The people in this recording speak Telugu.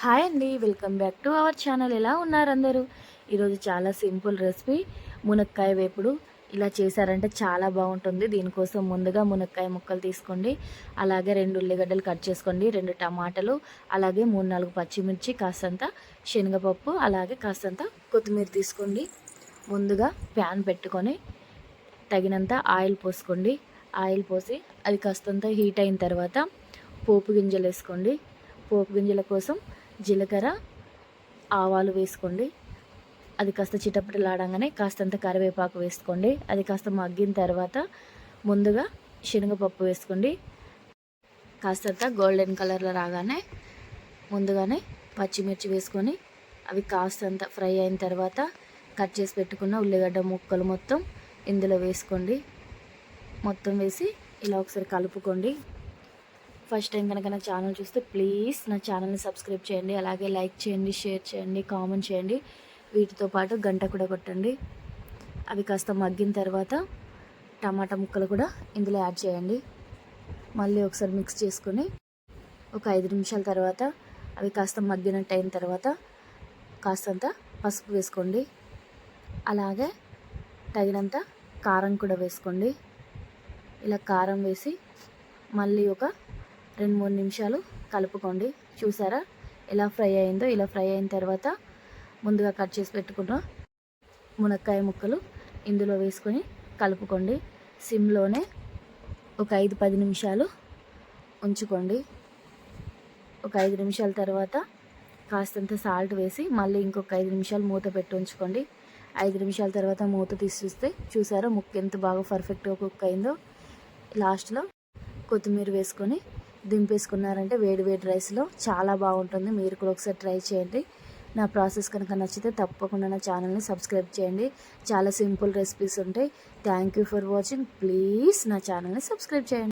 హాయ్ అండి welcome back to our channel. ఎలా ఉన్నారు అందరూ? ఈరోజు చాలా సింపుల్ రెసిపీ. మునక్కాయ వేపుడు. ఇలా చేశారంటే చాలా బాగుంటుంది. దీనికోసం ముందుగా మునక్కాయ ముక్కలు తీసుకోండి. అలాగే రెండు ఉల్లిగడ్డలు కట్ చేసుకోండి. రెండు టమాటాలు అలాగే మూడు నాలుగు పచ్చిమిర్చి కాస్తంత శనగపప్పు అలాగే కాస్తంత కొత్తిమీర తీసుకోండి. ముందుగా ప్యాన్ పెట్టుకొని తగినంత ఆయిల్ పోసుకోండి. ఆయిల్ పోసి అది కాస్తంత హీట్ అయిన తర్వాత పోపు గింజలు వేసుకోండి. పోపు గింజల కోసం జీలకర్ర ఆవాలు వేసుకోండి. అది కాస్త చిటపటలాడంగానే కాస్తంత కరివేపాకు వేసుకోండి. అది కాస్త మగ్గిన తర్వాత ముందుగా శనగపప్పు వేసుకోండి. కాస్తంత గోల్డెన్ కలర్లో రాగానే ముందుగానే పచ్చిమిర్చి వేసుకొని అవి కాస్తంత ఫ్రై అయిన తర్వాత కట్ చేసి పెట్టుకున్న ఉల్లిగడ్డ ముక్కలు మొత్తం ఇందులో వేసుకోండి. మొత్తం వేసి ఇలా ఒకసారి కలుపుకోండి. ఫస్ట్ టైం కనుక నా ఛానల్ చూస్తే ప్లీజ్ నా ఛానల్ని సబ్స్క్రైబ్ చేయండి అలాగే లైక్ చేయండి షేర్ చేయండి కామెంట్ చేయండి. వీటితో పాటు గంట కూడా కొట్టండి. అవి కాస్త మగ్గిన తర్వాత టమాటా ముక్కలు కూడా ఇందులో యాడ్ చేయండి. మళ్ళీ ఒకసారి మిక్స్ చేసుకొని ఒక ఐదు నిమిషాల తర్వాత అవి కాస్త మగ్గినట్టు అయిన తర్వాత కాస్తంత పసుపు వేసుకోండి. అలాగే తగినంత కారం కూడా వేసుకోండి. ఇలా కారం వేసి మళ్ళీ ఒక రెండు మూడు నిమిషాలు కలుపుకోండి. చూసారా? ఎలా ఫ్రై అయిందో ఇలా ఫ్రై అయిన తర్వాత ముందుగా కట్ చేసి పెట్టుకున్న మునక్కాయ ముక్కలు ఇందులో వేసుకొని కలుపుకోండి. సిమ్లోనే ఒక ఐదు పది నిమిషాలు ఉంచుకోండి. ఒక ఐదు నిమిషాల తర్వాత కాస్తంత సాల్ట్ వేసి మళ్ళీ ఇంకొక ఐదు నిమిషాలు మూత పెట్టి ఉంచుకోండి. ఐదు నిమిషాల తర్వాత మూత తీసి చూస్తే చూసారా ముక్క ఎంత బాగా పర్ఫెక్ట్గా కుక్ అయిందో. లాస్ట్లో కొత్తిమీర వేసుకొని దింపేసుకున్నారంటే వేడి వేడి రైస్లో చాలా బాగుంటుంది. మీరు కూడా ఒకసారి ట్రై చేయండి. నా ప్రాసెస్ కనుక నచ్చితే తప్పకుండా నా ఛానల్ని సబ్స్క్రైబ్ చేయండి. చాలా సింపుల్ రెసిపీస్ ఉంటాయి. Thank you for watching. Please నా ఛానల్ని సబ్స్క్రైబ్ చేయండి.